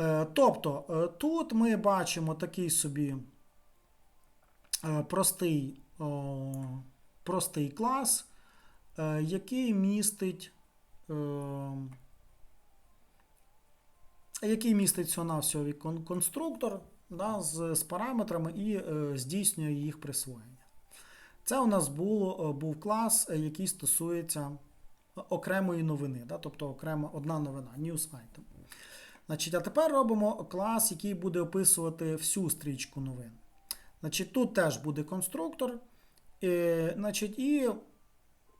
Е, Тобто е, тут ми бачимо такий собі е, простий, простий клас, який містить. Який містить всього-навсього конструктор да, з, з параметрами і здійснює їх присвоєння. Це у нас було, був клас, який стосується окремої новини, да, тобто окрема одна новина, news item. Значить, а тепер робимо клас, який буде описувати всю стрічку новин. Значить, тут теж буде конструктор. Е, значить, і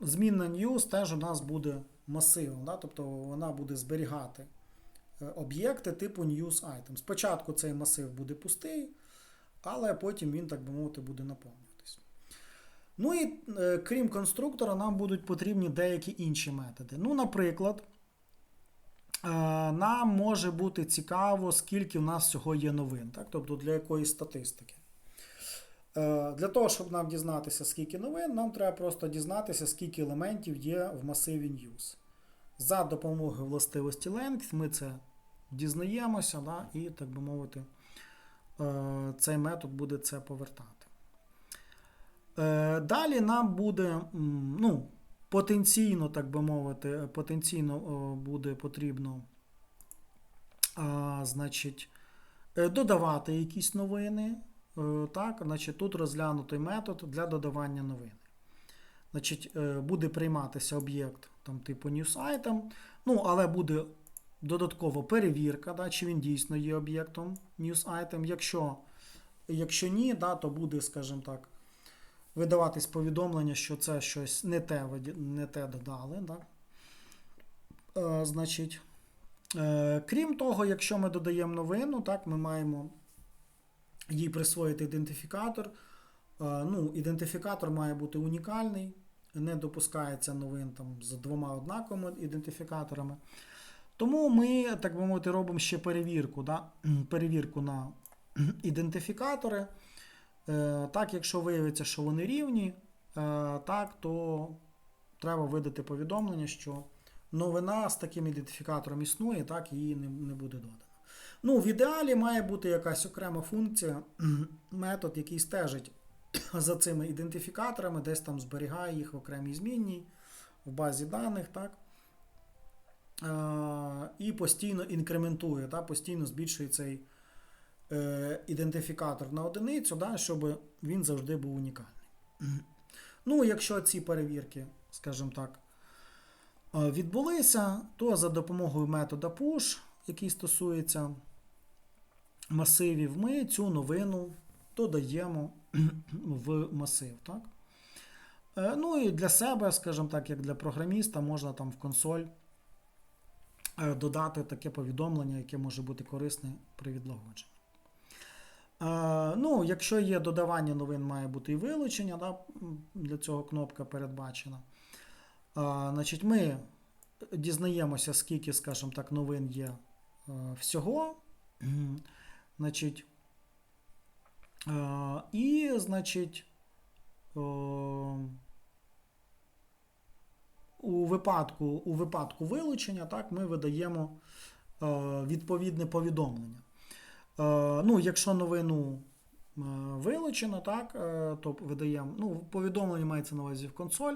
змінна news теж у нас буде масивом. Да? Тобто вона буде зберігати е, об'єкти типу news item. Спочатку цей масив буде пустий, але потім він, так би мовити, буде наповнюватись. Ну і е, крім конструктора, нам будуть потрібні деякі інші методи. Ну, наприклад. Е, нам може бути цікаво, скільки в нас всього є новин, так? тобто для якоїсь статистики. Е, Для того, щоб нам дізнатися, скільки новин, нам треба просто дізнатися, скільки елементів є в масиві news. За допомогою властивості length ми це дізнаємося, да? і, так би мовити, е, цей метод буде це повертати. Далі нам буде, ну, потенційно, так би мовити, потенційно буде потрібно значить, е, додавати якісь новини. Е, Так, значить, тут розглянутий метод для додавання новини. Значить, е, буде прийматися об'єкт там, типу item, ну, але буде додаткова перевірка, да, чи він дійсно є об'єктом item. Якщо, якщо ні, да, то буде, скажімо так, видаватись повідомлення, що це щось не те, не те додали. Да? Е, значить, е, крім того, якщо ми додаємо новину, так, ми маємо їй присвоїти ідентифікатор. Е, ну, ідентифікатор має бути унікальний, не допускається новин там, з двома однаковими ідентифікаторами. Тому ми, так би мовити, робимо ще перевірку, да? перевірку на ідентифікатори. Е, Так, якщо виявиться, що вони рівні, е, так, то треба видати повідомлення, що новина з таким ідентифікатором існує, так, її не, буде додано. Ну, в ідеалі має бути якась окрема функція, метод, який стежить за цими ідентифікаторами, десь там зберігає їх в окремій змінній, в базі даних, так. Е, І постійно інкрементує, так, постійно збільшує цей е, ідентифікатор на одиницю, да, щоб він завжди був унікальний. Ну, якщо ці перевірки, скажімо так, е, відбулися, то за допомогою метода push, який стосується масивів, ми цю новину додаємо в масив. Так? Е, Ну і для себе, скажімо так, як для програміста, можна там в консоль е, додати таке повідомлення, яке може бути корисне при відлагодженні. Ну, якщо є додавання новин, має бути і вилучення, да, для цього кнопка передбачена. Е, значить, ми дізнаємося, скільки, скажімо так, новин є е, всього. Значить, е, і, значить, е, у випадку, у випадку вилучення так, ми видаємо е, відповідне повідомлення. Е, ну, якщо новину е, вилучено, так, е, то видаємо ну, повідомлення мається на увазі в консоль.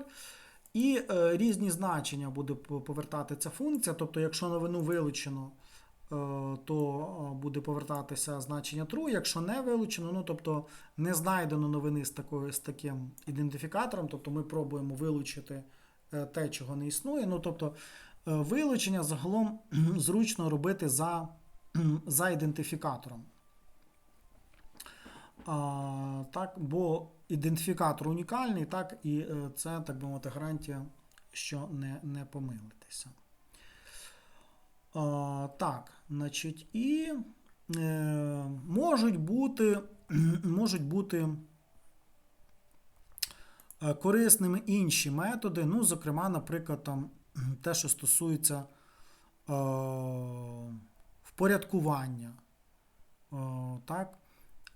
І різні значення буде повертати ця функція. Тобто, якщо новину вилучено, то буде повертатися значення true. Якщо не вилучено, ну тобто не знайдено новини з, такою, з таким ідентифікатором, тобто ми пробуємо вилучити те, чого не існує. Ну, тобто, вилучення загалом зручно робити за за ідентифікатором. А, так, бо ідентифікатор унікальний, так, і е, це, так би мовити, гарантія, що не, не помилитися. А, так, значить, і е, можуть бути, можуть бути е, корисними інші методи, ну, зокрема, наприклад, там, те, що стосується е, впорядкування. О, так?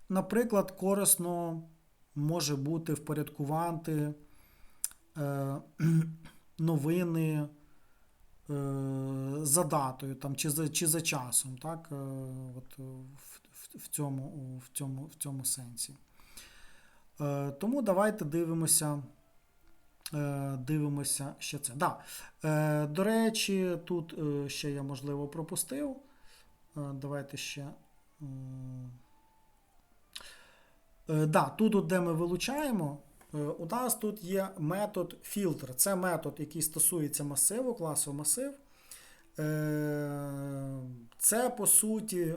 Наприклад, корисно може бути впорядкувати е, новини е, за датою там, чи, за, чи за часом, так? е, От, е, в, в, цьому, в, цьому, в цьому сенсі. Е, Тому давайте дивимося. е, Дивимося ще це. Да. Е, До речі, тут е, ще я, можливо, пропустив. Е, Давайте ще. Е, Да, тут, де ми вилучаємо, е, у нас тут є метод filter. Це метод, який стосується масиву, класу масив. Це по суті,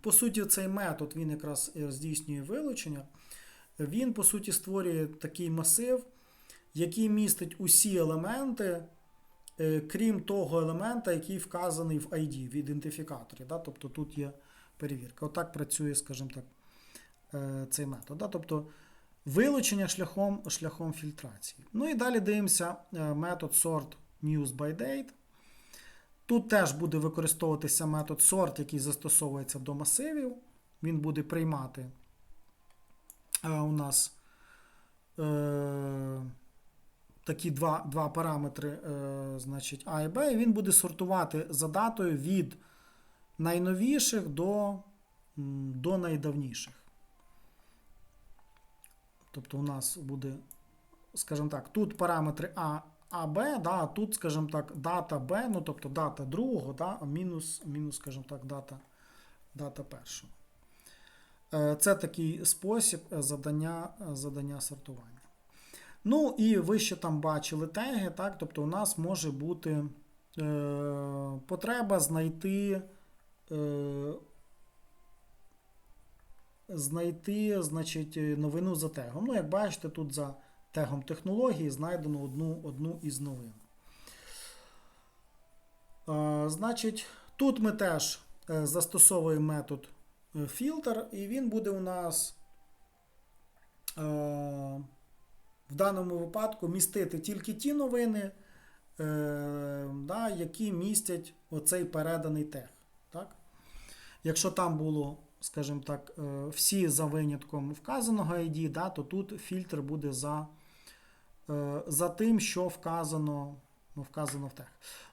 по суті, цей метод він якраз здійснює вилучення. Він, по суті, створює такий масив, який містить усі елементи, крім того елемента, який вказаний в ID, в ідентифікаторі. Да? Тобто тут є перевірка. Отак працює, скажімо так, е, цей метод. Да? Тобто вилучення шляхом, шляхом фільтрації. Ну і далі дивимося е, метод sort news by. Тут теж буде використовуватися метод sort, який застосовується до масивів. Він буде приймати е, у нас е, такі два, два параметри, е, значить А і Б, і він буде сортувати за датою від найновіших до, до найдавніших. Тобто у нас буде, скажімо так, тут параметри А, Б, да, а тут, скажімо так, дата Б, ну тобто дата другого, да, мінус, мінус, скажімо так, дата, дата першого. Е, Це такий спосіб е, задання, задання сортування. Ну, і ви ще там бачили теги, так? Тобто у нас може бути е, потреба знайти, е, знайти значить, новину за тегом. Ну, як бачите, тут за тегом технології знайдено одну, одну із новин. Е, значить, тут ми теж е, застосовуємо метод е, фільтр, і він буде у нас. Е, в даному випадку містити тільки ті новини, е, да, які містять оцей переданий тег. Так? Якщо там було, скажімо так, е, всі за винятком вказаного ID, да, то тут фільтр буде за, е, за тим, що вказано, ну, вказано в тег.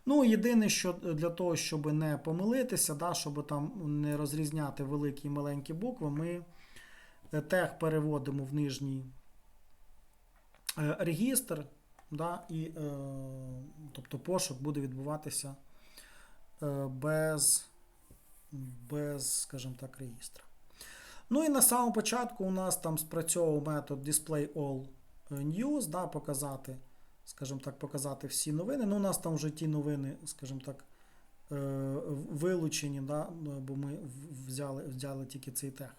Ну, єдине, що для того, щоб не помилитися, да, щоб там не розрізняти великі і маленькі букви, ми тег переводимо в нижній регістр, да, і, е, тобто пошук буде відбуватися е, без, без, скажімо так, реєстра. Ну і на самому початку у нас там спрацьовував метод display all news, да, показати, скажімо так, показати всі новини. Ну, у нас там вже ті новини, скажімо так, е, вилучені, да, бо ми взяли, взяли тільки цей тег.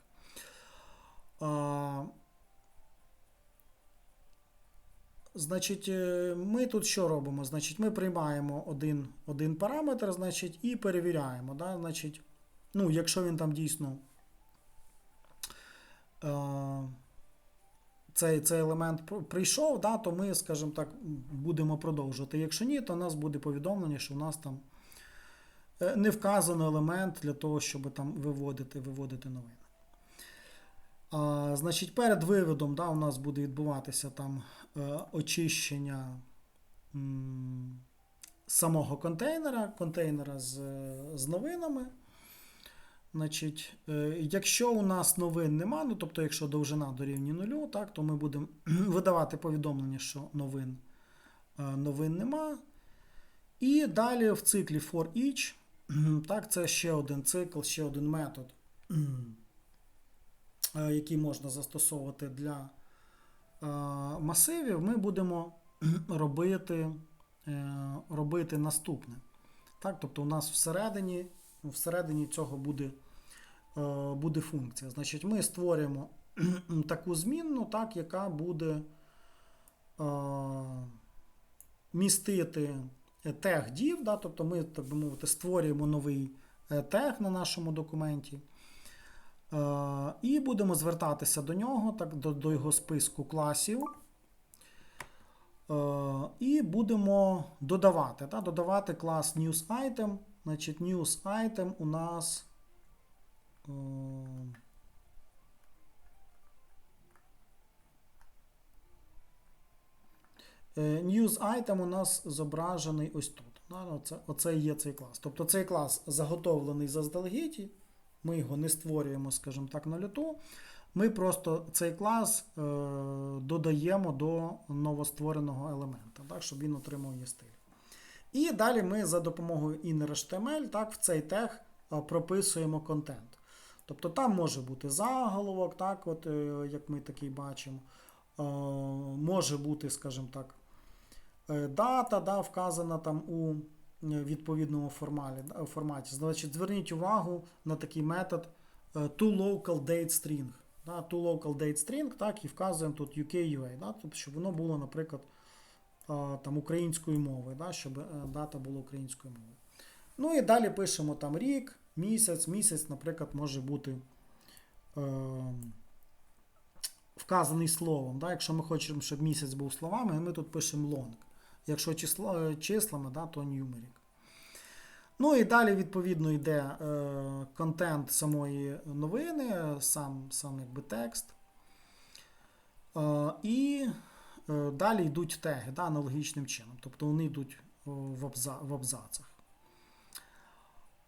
Значить, е, ми тут що робимо? Значить, ми приймаємо один, один параметр, значить, і перевіряємо. Да? Значить, ну, якщо він там дійсно е, цей, цей елемент прийшов, да, то ми, скажімо так, будемо продовжувати. Якщо ні, то у нас буде повідомлення, що у нас там е, не вказано елемент для того, щоб там виводити, виводити новини. А, значить, перед виводом да, у нас буде відбуватися там е, очищення самого контейнера, контейнера з, з новинами. Значить, е, якщо у нас новин нема, ну тобто, якщо довжина дорівнює нулю, так, то ми будемо видавати повідомлення, що новин, е, новин нема. І далі в циклі for each, так, це ще один цикл, ще один метод, е, який можна застосовувати для е, масивів, ми будемо робити, е, робити наступне. Так, тобто у нас всередині, всередині цього буде, буде функція. Значить, ми створюємо таку змінну, так, яка буде містити тег div, да, тобто ми, так би мовити, створюємо новий тег на нашому документі. Е, І будемо звертатися до нього, так, до, до його списку класів. Е, І будемо додавати. Так, додавати клас NewsItem. Значить, NewsItem у нас. е, News item у нас зображений ось тут. Оце, оце є цей клас. Тобто цей клас заготовлений заздалегідь, ми його не створюємо, скажімо так, на люту. Ми просто цей клас е, додаємо до новоствореного елемента, так, щоб він отримав її стиль. І далі ми за допомогою inner.html так, в цей тег е, прописуємо контент. Тобто там може бути заголовок, так, от, е, як ми такий бачимо. Е, може бути, скажімо так, е, дата да, вказана там у відповідному формалі, форматі. Значить, зверніть увагу на такий метод е, toLocalDateString. Да, toLocalDateString, так, і вказуємо тут UK-UA, да, тобто, щоб воно було, наприклад, е, там, українською мовою, да, щоб е, дата була українською мовою. Ну і далі пишемо там рік, місяць. Місяць, наприклад, може бути е, вказаний словом. Да? Якщо ми хочемо, щоб місяць був словами, ми тут пишемо long. Якщо число, е, числами, да, то numeric. Ну і далі, відповідно, йде е, контент самої новини, сам, сам якби текст. Е, і е, далі йдуть теги да, аналогічним чином. Тобто вони йдуть в, абза, в абзацах.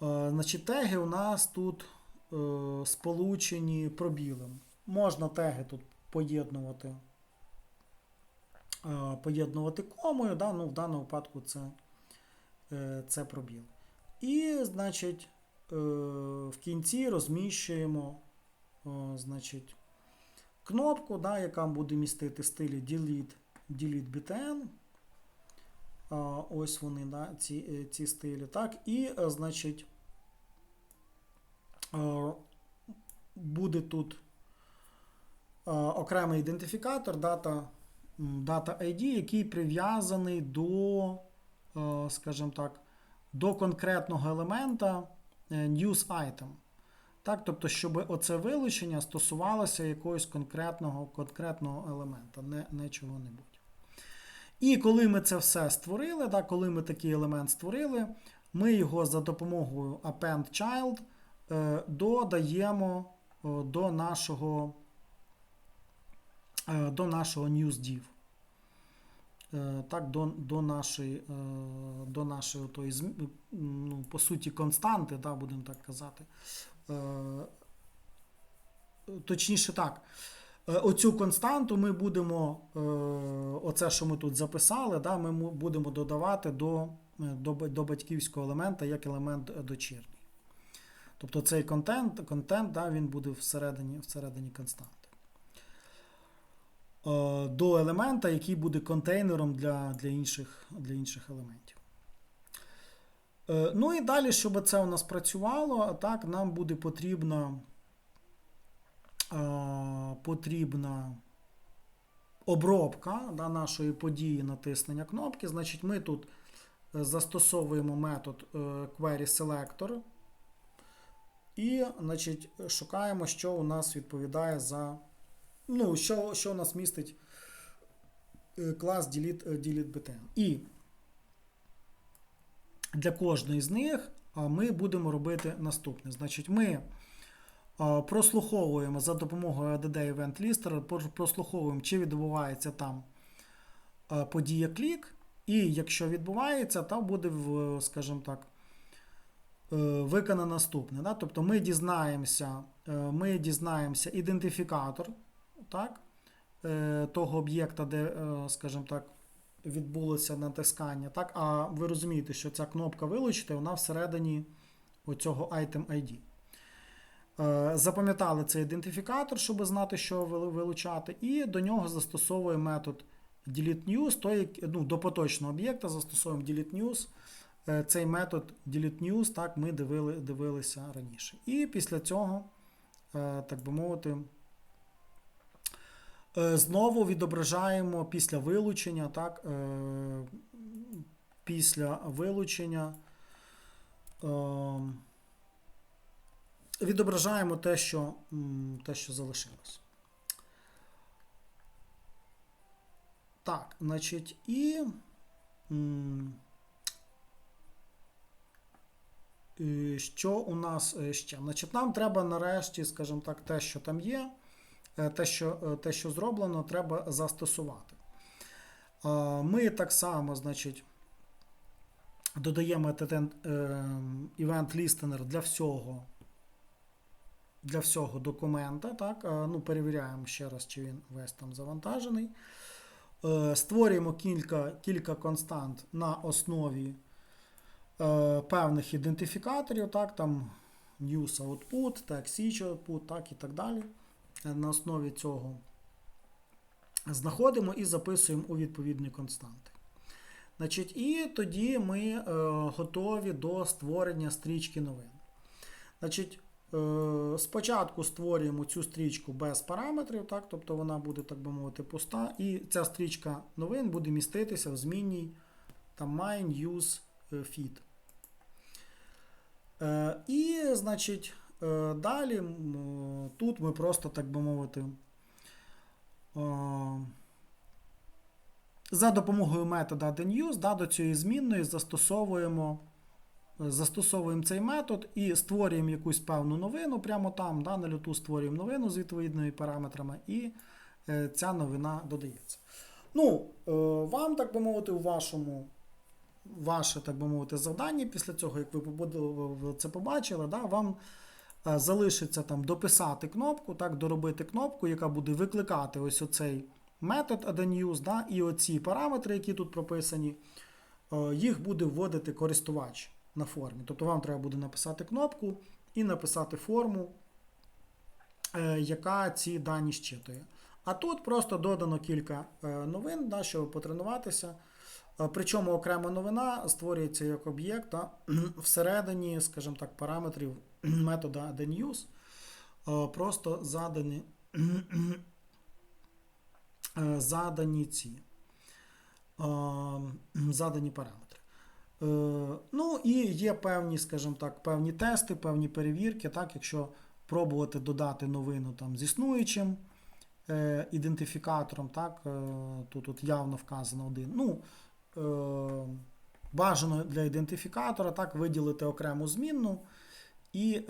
Е, Значить, теги у нас тут е, сполучені пробілем. Можна теги тут поєднувати, е, поєднувати комою, да? ну, в даному випадку це, е, це пробіл. І, значить, е, в кінці розміщуємо е, значить, кнопку, да, яка буде містити стилі delete, delete btn. Ось вони, да, ці, е, ці стилі. Так, і, е, значить, е, буде тут е, окремий ідентифікатор м, data ID, який прив'язаний до, е, скажімо так, до конкретного елемента е, news item. Так, тобто, щоб оце вилучення стосувалося якогось конкретного, конкретного елемента, не, не чого-небудь. І коли ми це все створили, да, коли ми такий елемент створили, ми його за допомогою append child е, додаємо до нашого, до нашого newsdiv. Е, Так, до, до нашої, е, до нашої тої, ну, по суті, константи, да, будемо так казати. Е, Точніше так. Е, Оцю константу ми будемо, е, оце, що ми тут записали, да, ми будемо додавати до, е, до, до батьківського елемента як елемент е, дочірній. Тобто цей контент, контент да, він буде всередині, всередині константи. Е, До елемента, який буде контейнером для, для, інших, для інших елементів. Е, Ну і далі, щоб це у нас працювало, так, нам буде потрібна е, потрібна обробка да, нашої події натиснення кнопки. Значить, ми тут застосовуємо метод query selector і значить, шукаємо, що у нас відповідає за. Ну, що, що у нас містить е, клас delete, delete btn. І для кожної з них ми будемо робити наступне. Значить, ми прослуховуємо за допомогою ADD Event Lister, прослуховуємо, чи відбувається там подія клік, і якщо відбувається, то буде, скажімо так, е, виконано наступне. Тобто ми дізнаємося, е, ми дізнаємося ідентифікатор так? е, того об'єкта, де, е, скажімо так, відбулося натискання. Так? А ви розумієте, що ця кнопка вилучити, вона всередині оцього item ID. Е, Запам'ятали цей ідентифікатор, щоб знати, що вилучати, і до нього застосовуємо метод delete news, той, ну, до поточного об'єкта застосовуємо delete news. Е, Цей метод delete news, так, ми дивили, дивилися раніше. І після цього, так би мовити, знову відображаємо після вилучення, так, е, після вилучення. е, Відображаємо те, що, те, що залишилось. Так, значить, і. е, Що у нас е, ще? Значить, нам треба нарешті, скажімо так, те, що там є, е, те, що, е, те, що зроблено, треба застосувати. Ми так само, значить, додаємо event listener для всього. Для всього документа, так, ну, перевіряємо ще раз, чи він весь там завантажений. Е, Створюємо кілька, кілька констант на основі е, певних ідентифікаторів, так, там use output, each output, так і так далі. На основі цього знаходимо і записуємо у відповідні константи. Значить, І тоді ми е, готові до створення стрічки новин. Значить, е, спочатку створюємо цю стрічку без параметрів, так, тобто вона буде, так би мовити, пуста, і ця стрічка новин буде міститися в змінній там, mine use е, feed. Е, і, значить, далі тут ми просто, так би мовити, е, за допомогою метода addNuse да, до цієї змінної застосовуємо, застосовуємо цей метод і створюємо якусь певну новину прямо там, да, на люту створюємо новину з відповідними параметрами, і е, ця новина додається. Ну, е, вам, так би мовити, у вашому ваше, так би мовити, завдання після цього, як ви це побачили, да, вам е, залишиться там дописати кнопку, так, доробити кнопку, яка буде викликати ось оцей метод addNews, да, і оці параметри, які тут прописані, е, їх буде вводити користувач на формі. Тобто вам треба буде написати кнопку і написати форму, е, яка ці дані щитує. А тут просто додано кілька е, новин, да, щоб потренуватися. Е, Причому окрема новина створюється як об'єкт да, всередині, скажімо так, параметрів метода addNews. Е, Просто задані, е, задані ці е, задані параметри. Ну і є певні, скажімо так, певні тести, певні перевірки, так, якщо пробувати додати новину там з існуючим ідентифікатором, так, тут, тут явно вказано один. Ну, бажано для ідентифікатора так, виділити окрему змінну і е,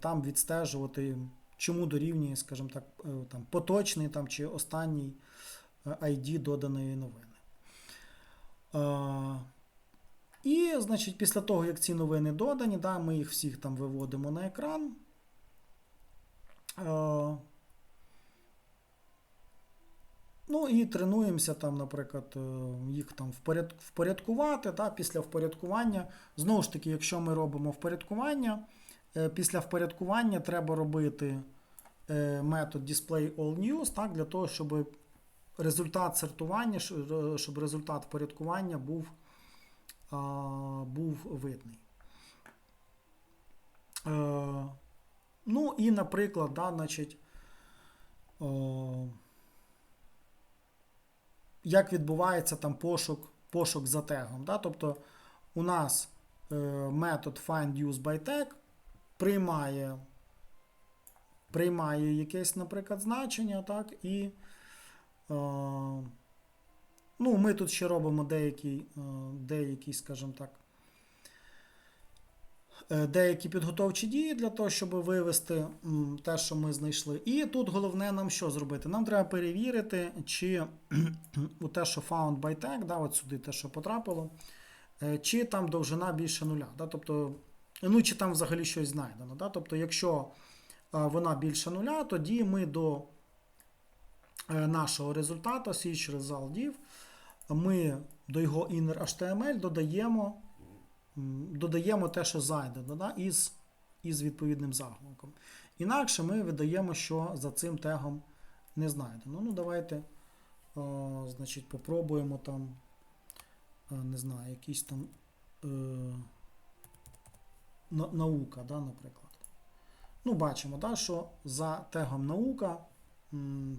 там відстежувати, чому дорівнює, скажімо так, е, там, поточний там, чи останній е, ID доданої новини. І, значить, після того, як ці новини додані, да, ми їх всіх там виводимо на екран. Ну і тренуємося там, наприклад, їх там впорядкувати. Да, після впорядкування. Знову ж таки, якщо ми робимо впорядкування, після впорядкування треба робити е, метод display all news, так, для того, щоб результат сортування, е, щоб результат впорядкування був, був видний. Е, Ну і, наприклад, да, значить, як відбувається там пошук, пошук за тегом. Да? Тобто у нас е, метод findUseByTag приймає, приймає якесь, наприклад, значення, так, і е, ну, ми тут ще робимо деякі, е, деякі скажімо так, е, деякі підготовчі дії для того, щоб вивести те, що ми знайшли. І тут головне нам що зробити? Нам треба перевірити, чи у те, що found by tag, да, от сюди те, що потрапило, е, чи там довжина більше нуля. Да, тобто, ну, чи там взагалі щось знайдено. Да, тобто, якщо е, вона більше нуля, тоді ми до е, нашого результату search result div, ми до його inner HTML додаємо, додаємо те, що зайдено, да, із, із відповідним заголовком. Інакше ми видаємо, що за цим тегом не знайдено. Ну, давайте, о, значить, попробуємо там, е, не знаю, якийсь там е, наука, да, наприклад. Ну, бачимо, да, що за тегом наука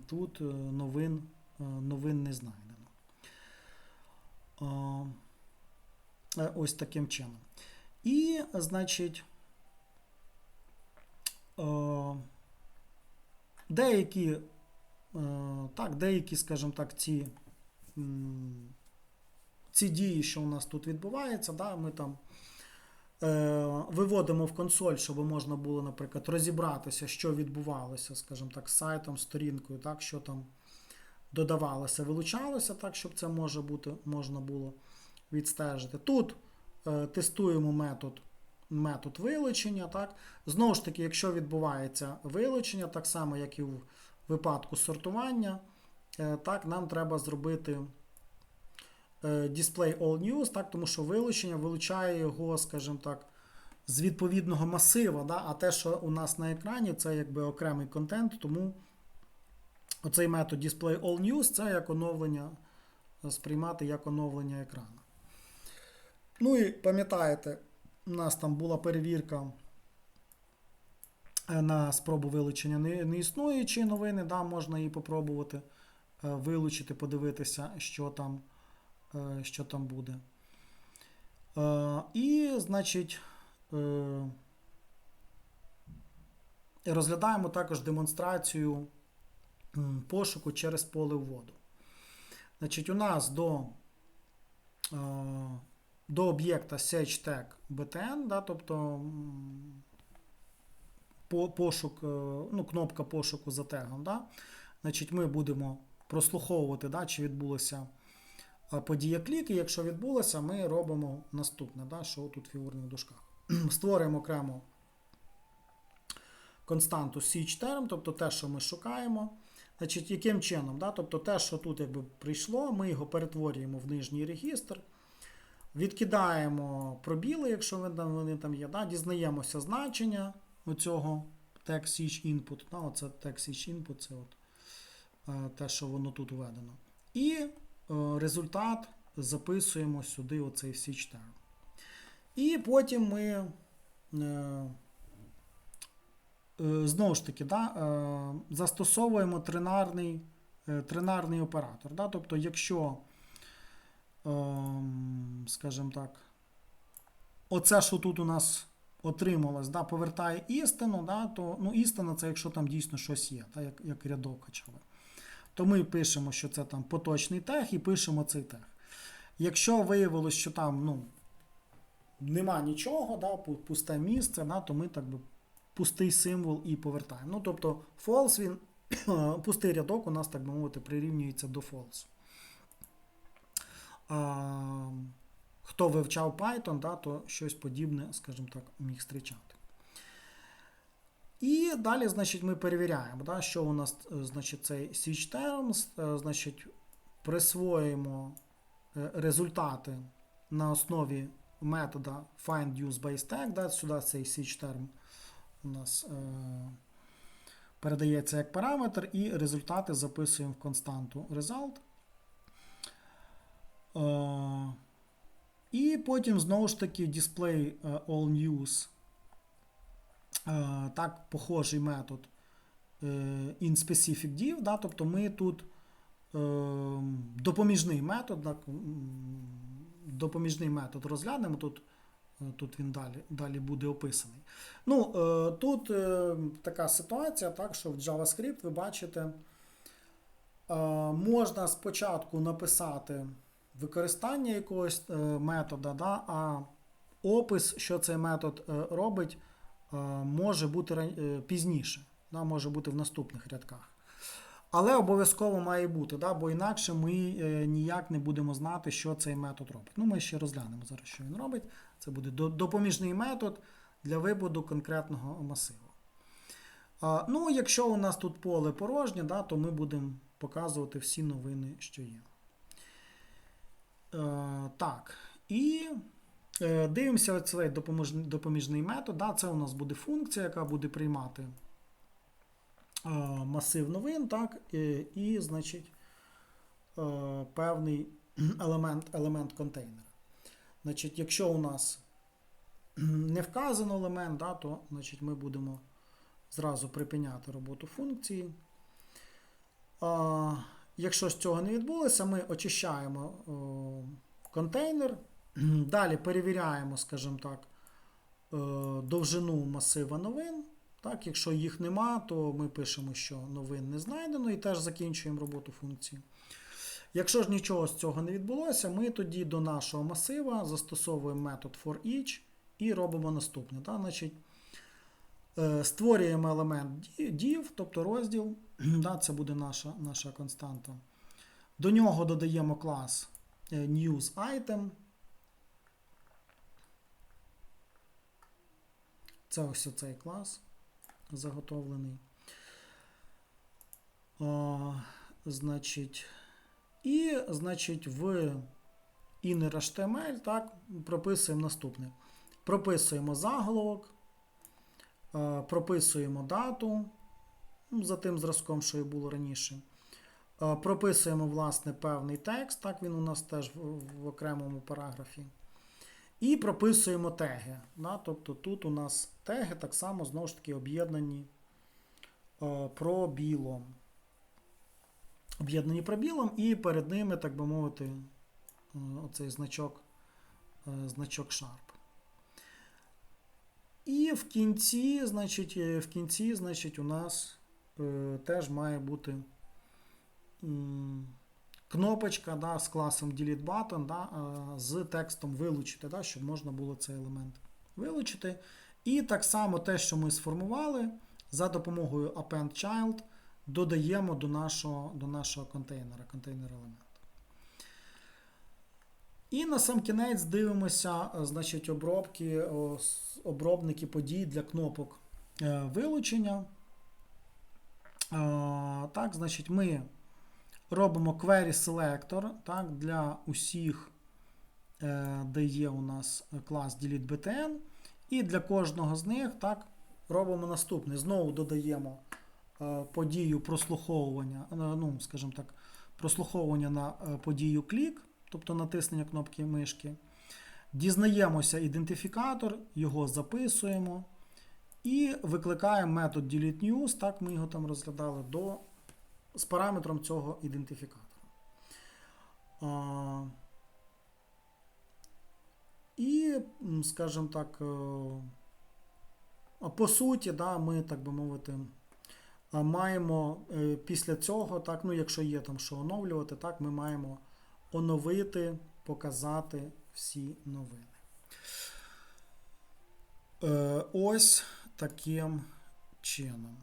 тут е, новин, е, новин не знайдено. Е, Ось таким чином. І, значить, деякі, так, деякі, скажімо так, ці, ці дії, що у нас тут відбувається, да, ми там виводимо в консоль, щоб можна було, наприклад, розібратися, що відбувалося, скажімо так, з сайтом, сторінкою, так, що там додавалося, вилучалося, так, щоб це може бути, можна було відстежити. Тут е, тестуємо метод, метод вилучення. Так. Знову ж таки, якщо відбувається вилучення, так само, як і в випадку сортування, е, так, нам треба зробити е, display all news, так, тому що вилучення вилучає його, скажімо так, з відповідного масива, да, а те, що у нас на екрані, це якби окремий контент, тому оцей метод display all news це як оновлення, е, сприймати як оновлення екрану. Ну і пам'ятаєте, у нас там була перевірка е, на спробу вилучення не- неіснуючої новини, да, можна її попробувати е, вилучити, подивитися, що там, е, що там буде. Е, І, значить, е, розглядаємо також демонстрацію пошуку через поле вводу. Значить, у нас до, е, до об'єкта search tag btn, да, тобто по- пошук, е, ну, кнопка пошуку за тегом. Да, значить, ми будемо прослуховувати, да, чи відбулося подія клік, і якщо відбулося, ми робимо наступне, да, що тут в фігурних дужках. Створюємо окремо константу search term, тобто те, що ми шукаємо. Значить, яким чином? Да? Тобто те, що тут якби прийшло, ми його перетворюємо в нижній регістр, відкидаємо пробіли, якщо вони там, є, да? дізнаємося значення оцього text each input. Да? Оце text each input, це от, е, те, що воно тут введено. І результат записуємо сюди оцей term. І потім ми е, е, знову ж таки да, е, застосовуємо тринарний, е, тринарний оператор. Да? Тобто, якщо, скажімо так, оце, що тут у нас отрималось, да, повертає істину, да, то ну, істина це якщо там дійсно щось є, да, як, як рядок качали. То ми пишемо, що це там поточний тег і пишемо цей тег. Якщо виявилось, що там ну, нема нічого, да, пусте місце, да, то ми так би пустий символ і повертаємо. Ну, тобто false, він, пустий рядок у нас, так би мовити, прирівнюється до false. А, хто вивчав Python, да, то щось подібне, скажімо так, міг зустрічати. І далі, значить, ми перевіряємо, да, що у нас е, значить, цей switch terms, е, значить, присвоїмо е, результати на основі метода findUseBaseTag, да, сюди цей switch term у нас е, передається як параметр, і результати записуємо в константу result. Е, і потім знову ж таки display all news. Е, так, похожий метод е, in specific div, да, тобто ми тут е, допоміжний метод, так, допоміжний метод розглянемо. Тут, тут він далі, далі буде описаний. Ну, тут така ситуація, так, що в JavaScript ви бачите, можна спочатку написати використання якогось метода, да, а опис, що цей метод робить, може бути е, пізніше, да, може бути в наступних рядках. Але обов'язково має бути, да, бо інакше ми е, ніяк не будемо знати, що цей метод робить. Ну, ми ще розглянемо зараз, що він робить. Це буде допоміжний метод для виводу конкретного масиву. Ну, якщо у нас тут поле порожнє, да, то ми будемо показувати всі новини, що є. Е, так. І е, дивимося цей допоміжний, метод. Да, це у нас буде функція, яка буде приймати е, масив новин, так, і, значить, е, певний елемент, елемент контейнера. Значить, якщо у нас не вказано елемент, да, то значить, ми будемо зразу припиняти роботу функції. Якщо ж цього не відбулося, ми очищаємо контейнер. Далі перевіряємо, скажімо так, е, довжину масива новин. Так, якщо їх нема, то ми пишемо, що новин не знайдено, і теж закінчуємо роботу функції. Якщо ж нічого з цього не відбулося, ми тоді до нашого масива застосовуємо метод forEach і робимо наступне. Так? Значить, е, створюємо елемент div, тобто розділ. Да, це буде наша, наша константа. До нього додаємо клас е, News Item. Це ось цей клас заготовлений. А, значить, і, значить, в inner.html так, прописуємо наступне. Прописуємо заголовок, прописуємо дату ну, за тим зразком, що і було раніше. Прописуємо, власне, певний текст, так він у нас теж в окремому параграфі. І прописуємо теги. Да? Тобто тут у нас теги так само знову ж таки об'єднані е, пробілом. Об'єднані пробілом, і перед ними, так би мовити, е, оцей значок, е, значок Sharp. І в кінці, значить, в кінці, значить, у нас теж має бути кнопочка да, з класом Delete Button да, е, з текстом вилучити, да, щоб можна було цей елемент вилучити. І так само те, що ми сформували, за допомогою append child додаємо до нашого, до нашого контейнера, контейнер елемент. І на сам кінець дивимося, е, значить, обробки, обробники подій для кнопок е, вилучення. Так, значить, ми робимо query selector так, для усіх, е, де є у нас клас DeleteBTN. І для кожного з них так, робимо наступне. Знову додаємо е, подію прослуховування, е, ну, скажімо так, прослуховування на подію клік, тобто натиснення кнопки мишки. Дізнаємося ідентифікатор, його записуємо і викликаємо метод DeleteNews, так ми його там розглядали, до, з параметром цього ідентифікатора. А, і, скажімо так, е, по суті, да, ми, так би мовити, маємо е, після цього, так, ну, якщо є там що оновлювати, так, ми маємо оновити, показати всі новини. Е, ось таким чином.